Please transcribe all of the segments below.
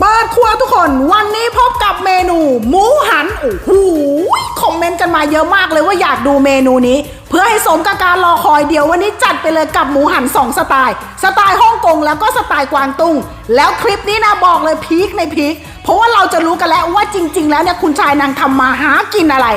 เปิดครัวทุกคนวันนี้พบกับเมนู หมูหันโอ้โหคอมเมนต์กันมาเยอะมากเลยว่าอยากดูเมนูนี้ เพื่อให้สมกับการรอคอยเดียววันนี้จัดไปเลยกับหมูหัน 2 สไตล์ สไตล์ฮ่องกงแล้วก็สไตล์กวางตุ้งแล้วคลิปนี้นะบอกเลยพีคในพีคเพราะว่าเราจะรู้กันแล้วว่าจริง ๆ แล้วเนี่ยคุณชายนางทำมาหากินอะไร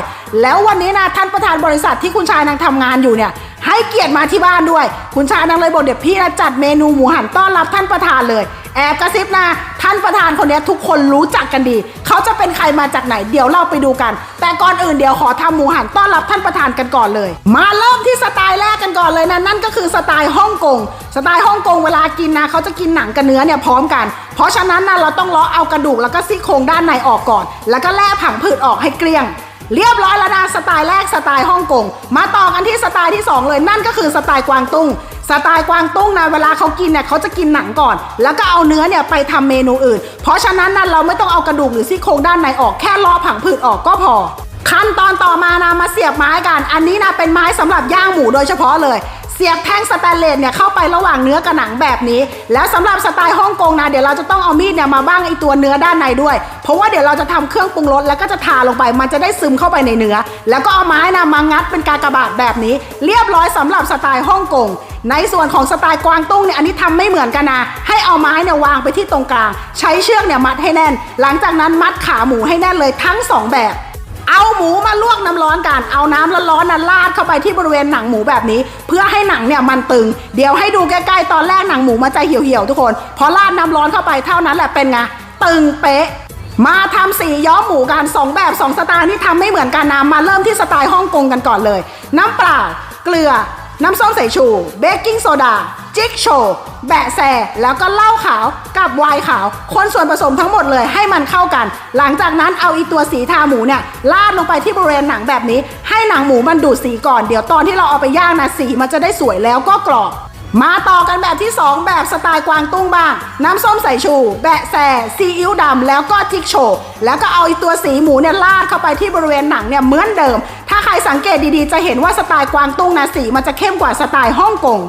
แล้ววันนี้นะท่านประธานบริษัทที่คุณชายนางทำงานอยู่เนี่ย ให้เกียรติมาที่บ้านด้วย คุณชานางเลยบอกเดี๋ยวพี่นะจัดเมนูหมูหันต้อนรับท่านประธานเลย แอบกระซิบนะท่านประธานคนนี้ทุกคนรู้จักกันดี เขาจะเป็นใครมาจากไหนเดี๋ยวเราไปดูกัน แต่ก่อนอื่นเดี๋ยวขอทำหมูหันต้อนรับท่านประธานกันก่อนเลย มาเริ่มที่สไตล์แรกกันก่อนเลยนะนั่นก็คือสไตล์ฮ่องกงสไตล์ฮ่องกงเวลากินนะเขาจะกินหนังกับเนื้อเนี่ยพร้อมกัน เพราะฉะนั้นนะเราต้องเลาะเอากระดูกแล้วก็ซี่โครงด้านในออกก่อน แล้วก็แล่ผังผืดออกให้เกลี้ยง เรียบร้อยแล้วนะสไตล์แรกสไตล์ฮ่องกงมาต่อกันที่สไตล์ที่ 2 เลยนั่นก็คือสไตล์กวางตุ้งสไตล์กวางตุ้งนะเวลาเขากินเนี่ยเขาจะกินหนังก่อน แล้วก็เอาเนื้อเนี่ยไปทำเมนูอื่น เพราะฉะนั้นนะเราไม่ต้องเอากระดูกหรือซี่โครงด้านในออกแค่ลาะผังผืดออกก็พอ ขั้นตอนต่อมานะมาเสียบไม้กัน อันนี้นะเป็นไม้สำหรับย่างหมูโดยเฉพาะเลยเสียบแท่งสแตนเลสเนี่ยเข้าไประหว่างเนื้อกับหนังแบบนี้ แล้วสำหรับสไตล์ฮ่องกงนะเดี๋ยวเราจะต้องเอามีดเนี่ยมาบ้างไอตัวเนื้อด้านในด้วย เพราะว่าเดี๋ยวเราจะทำเครื่องปรุงรสแล้วก็จะทาลงไป มันจะได้ซึมเข้าไปในเนื้อ แล้วก็เอาไม้นะมางัดเป็นกากบาทแบบนี้ เรียบร้อยสำหรับสไตล์ฮ่องกงในส่วนของสไตล์กวางตุ้งเนี่ยอันนี้ทำไม่เหมือนกันนะ ให้เอาไม้เนี่ยวางไปที่ตรงกลาง ใช้เชือกเนี่ยมัดให้แน่น หลังจากนั้นมัดขาหมูให้แน่นเลยทั้งสองแบบ เอาหมูมาลวกน้ำร้อนกัน เอาน้ำร้อนๆนั้นราดเข้าไปที่บริเวณหนังหมูแบบนี้ เพื่อให้หนังเนี่ยมันตึง เดี๋ยวให้ดูใกล้ๆตอนแรกหนังหมูมันจะเหี่ยวๆทุกคน พอราดน้ำร้อนเข้าไปเท่านั้นแหละเป็นไงตึงเป๊ะมาทำสีย้อมหมูกันสองแบบสองสไตล์ที่ทำไม่เหมือนกันนะมาเริ่มที่สไตล์ฮ่องกงกันก่อนเลย น้ำเปล่า เกลือ น้ำส้มสายชู เบกกิ้งโซดา จิกโชว์แบะแซแล้วก็เหล้าขาวกับไวน์ขาว คนส่วนผสมทั้งหมดเลยให้มันเข้ากัน หลังจากนั้นเอาอีตัวสีทาหมูเนี่ยลาดลงไปที่บริเวณหนังแบบนี้ ให้หนังหมูมันดูดสีก่อน เดี๋ยวตอนที่เราเอาไปย่างนะสีมันจะได้สวยแล้วก็กรอบมาต่อกันแบบที่ 2 แบบสไตล์กวางตุ้งบ้าง น้ำส้มสายชู แบะแซซีอิ๊วดำแล้วก็จิกโช แล้วก็เอาอีตัวสีหมูเนี่ยลาดเข้าไปที่บริเวณหนังเนี่ยเหมือนเดิม ถ้าใครสังเกตดีๆ จะเห็นว่าสไตล์กวางตุ้งนะสีมันจะเข้มกว่าสไตล์ฮ่องกง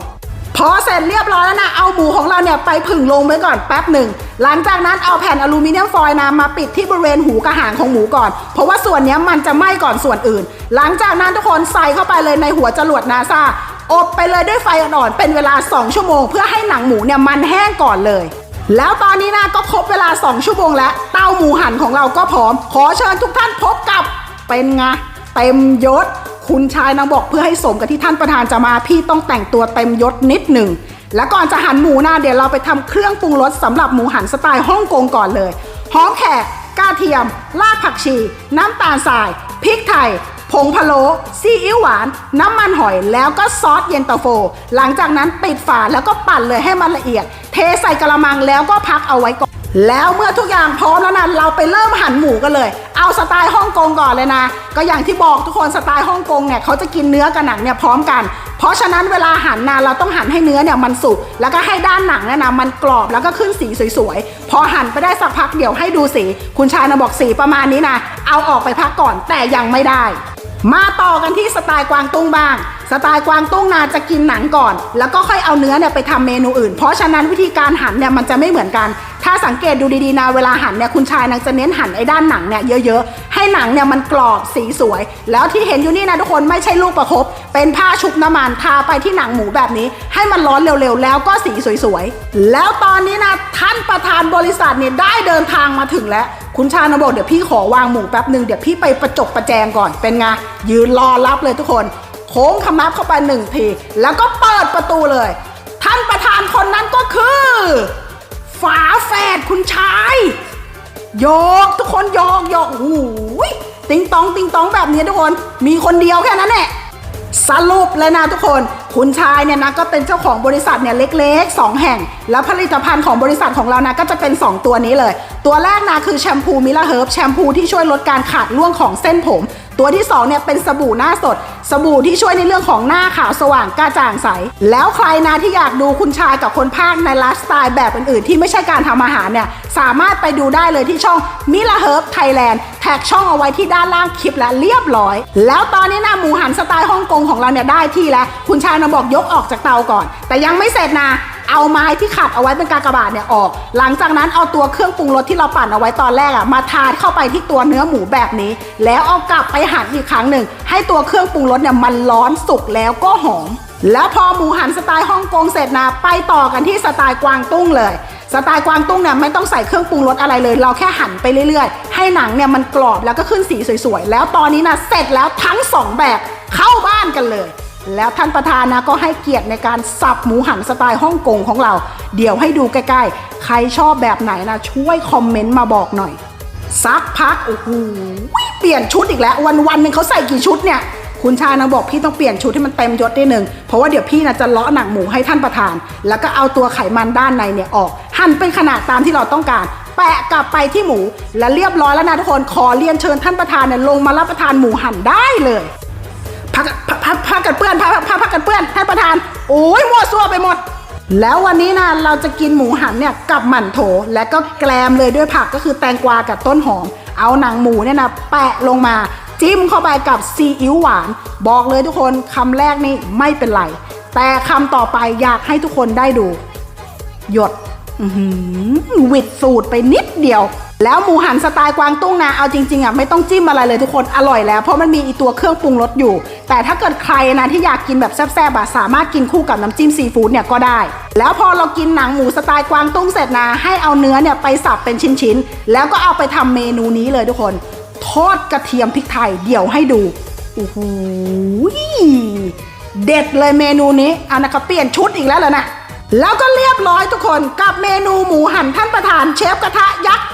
พอเสร็จเรียบร้อยแล้วนะ เอาหมูของเราเนี่ยไปผึ่งลงไว้ก่อนแป๊บหนึ่ง หลังจากนั้นเอาแผ่นอลูมิเนียมฟอยล์นะมาปิดที่บริเวณหูกระหางของหมูก่อน เพราะว่าส่วนนี้มันจะไหม้ก่อนส่วนอื่น หลังจากนั้นทุกคนใส่เข้าไปเลยในหัวจรวดนาซาอบไปเลยด้วยไฟอ่อนๆเป็นเวลา 2 ชั่วโมง เพื่อให้หนังหมูเนี่ยมันแห้งก่อนเลย แล้วตอนนี้นะก็ครบเวลา 2 ชั่วโมงแล้ว เต้าหมูหันของเราก็พร้อม ขอเชิญทุกท่านพบกับเป็นไงเต็มยศ คุณชายนางบอกเพื่อให้สมกับที่ท่านประธานจะมาพี่ต้องแต่งตัวเต็มยศนิดหนึ่ง แล้วก่อนจะหั่นหมูนะเดี๋ยวเราไปทำเครื่องปรุงรสสำหรับหมูหันสไตล์ฮ่องกงก่อนเลยหอมแขกกระเทียม รากผักชี น้ำตาลทราย พริกไทย ผงพะโล้ ซีอิ๊วหวาน น้ำมันหอย แล้วก็ซอสเย็นตาโฟ หลังจากนั้นปิดฝาแล้วก็ปั่นเลยให้มันละเอียด เทใส่กระมังแล้วก็พักเอาไว้ก่อน แล้วเมื่อทุกอย่างพร้อมแล้วนะเราไปเริ่มหั่นหมูกันเลย เอาสไตล์ฮ่องกงก่อนเลยนะ ก็อย่างที่บอกทุกคนสไตล์ฮ่องกงเนี่ยเขาจะกินเนื้อกับหนังเนี่ยพร้อมกัน เพราะฉะนั้นเวลาหั่นนะเราต้องหั่นให้เนื้อเนี่ยมันสุกแล้วก็ให้ด้านหนังเนี่ยนะมันกรอบแล้วก็ขึ้นสีสวยๆ พอหั่นไปได้สักพักเดี๋ยวให้ดูสี คุณชายนะบอกสีประมาณนี้นะเอาออกไปพักก่อนแต่ยังไม่ได้ มาต่อกันที่สไตล์กวางตุ้งบ้าง สไตล์กวางตุ้งนาจะกินหนังก่อน แล้วก็ค่อยเอาเนื้อเนี่ยไปทำเมนูอื่น เพราะฉะนั้นวิธีการหั่นเนี่ยมันจะไม่เหมือนกัน ถ้าสังเกตดูดีๆนะเวลาหั่นเนี่ยคุณชายนางจะเน้นหั่นไอ้ด้านหนังเนี่ยเยอะๆ ให้หนังเนี่ยมันกรอบสีสวย แล้วที่เห็นอยู่นี่นะทุกคนไม่ใช่ลูกประคบเป็นผ้าชุบน้ำมันทาไปที่หนังหมูแบบนี้ ให้มันร้อนเร็วๆ แล้วก็สีสวยๆ แล้วตอนนี้นะท่านประธานบริษัทเนี่ยได้เดินทางมาถึงแล้ว คุณชานบอกเดี๋ยวพี่ขอวางหมูแป๊บหนึ่งเดี๋ยวพี่ไปประจบประแจงก่อนเป็นไงยืนรอรับเลยทุกคน โค้งคำนับเข้าไปหนึ่งที แล้วก็เปิดประตูเลย ท่านประธานคนนั้นก็คือ ฝาแฝดคุณชายโยกทุกคนโยกโยกโอ้โหยติงตองติงตองแบบนี้ทุกคน มีคนเดียวแค่นั้นแหละ สรุปเลยนะทุกคน คุณชายเนี่ยนะก็เป็นเจ้าของบริษัทเนี่ยเล็กๆ 2 แห่ง แล้วผลิตภัณฑ์ของบริษัทของเรานะก็จะเป็น 2 ตัวนี้เลย ตัวแรกนะคือแชมพูมิลาเฮิร์บแชมพูที่ช่วยลดการขาดร่วงของเส้นผม ตัวที่2เนี่ยเป็นสบู่หน้าสด สบู่ที่ช่วยในเรื่องของหน้าขาวสว่างกระจ่างใส แล้วใครนะที่อยากดูคุณชายกับคนภาคในไลฟ์สไตล์แบบอื่นๆ ที่ไม่ใช่การทำอาหารเนี่ยสามารถไปดูได้เลยที่ช่องมิลาเฮิร์บไทยแลนด์แท็กช่องเอาไว้ที่ด้านล่างคลิปแล้วเรียบร้อย แล้วตอนนี้นะหมูหันสไตล์ฮ่องกงของเราเนี่ยได้ที่แล้ว คุณชายนะบอกยกออกจากเตาก่อน แต่ยังไม่เสร็จนะ เอาไม้ที่ขัดเอาไว้เป็นกากบาทเนี่ยออก หลังจากนั้นเอาตัวเครื่องปรุงรสที่เราปั่นเอาไว้ตอนแรกอะมาทาเข้าไปที่ตัวเนื้อหมูแบบนี้ แล้วเอากลับไปหั่นอีกครั้งหนึ่ง ให้ตัวเครื่องปรุงรสเนี่ยมันร้อนสุกแล้วก็หอม แล้วพอหมูหันสไตล์ฮ่องกงเสร็จนะไปต่อกันที่สไตล์กวางตุ้งเลยสไตล์กวางตุ้งเนี่ยไม่ต้องใส่เครื่องปรุงรสอะไรเลย เราแค่หั่นไปเรื่อยๆ ให้หนังเนี่ยมันกรอบแล้วก็ขึ้นสีสวยๆ แล้วตอนนี้นะเสร็จแล้วทั้งสองแบบเข้าบ้านกันเลย แล้วท่านประธานนะก็ให้เกียรติในการสับหมูหันสไตล์ฮ่องกงของเรา เดี๋ยวให้ดูใกล้ๆ ใครชอบแบบไหนนะช่วยคอมเมนต์มาบอกหน่อย สักพักโอ้โหเปลี่ยนชุดอีกแล้ว วันวันๆหนึ่งเขาใส่กี่ชุดเนี่ย คุณชานะบอกพี่ต้องเปลี่ยนชุดให้มันเต็มยศนิดนึงเพราะว่าเดี๋ยวพี่นะจะเลาะหนังหมูให้ท่านประธาน แล้วก็เอาตัวไขมันด้านในเนี่ยออก หั่นเป็นขนาดตามที่เราต้องการแปะกลับไปที่หมู และเรียบร้อยแล้วนะทุกคนขอเรียนเชิญท่านประธานเนี่ยลงมารับประทานหมูหั่นได้เลย พักพักพักพักกันเปื้อนพักพักพักกันเปื้อนท่านประธาน โอ้ยมั่วซั่วไปหมด แล้ววันนี้นะเราจะกินหมูหันเนี่ยกับหมั่นโถ และก็แกลมเลยด้วยผักก็คือแตงกวากับต้นหอม เอาหนังหมูเนี่ยนะแปะลงมาจิ้มเข้าไปกับซีอิ๊วหวาน บอกเลยทุกคนคำแรกนี่ไม่เป็นไร แต่คำต่อไปอยากให้ทุกคนได้ดู หยด หวิดสูตรไปนิดเดียว แล้วหมูหันสไตล์กวางตุ้งนะ เอาจริงๆอะไม่ต้องจิ้มอะไรเลยทุกคนอร่อยแล้ว เพราะมันมีอีตัวเครื่องปรุงรสอยู่ แต่ถ้าเกิดใครนะที่อยากกินแบบแซ่บๆอะสามารถกินคู่กับน้ำจิ้มซีฟู้ดเนี่ยก็ได้ แล้วพอเรากินหนังหมูสไตล์กวางตุ้งเสร็จนะ ให้เอาเนื้อเนี่ยไปสับเป็นชิ้นๆ แล้วก็เอาไปทำเมนูนี้เลยทุกคน ทอดกระเทียมพริกไทยเดี๋ยวให้ดูโอ้โหเด็ดเลยเมนูนี้อันนั้นก็เปลี่ยนชุดอีกแล้วเหรอนะ แล้วก็เรียบร้อยทุกคนกับเมนูหมูหันท่านประธานเชฟกระทะยักษ์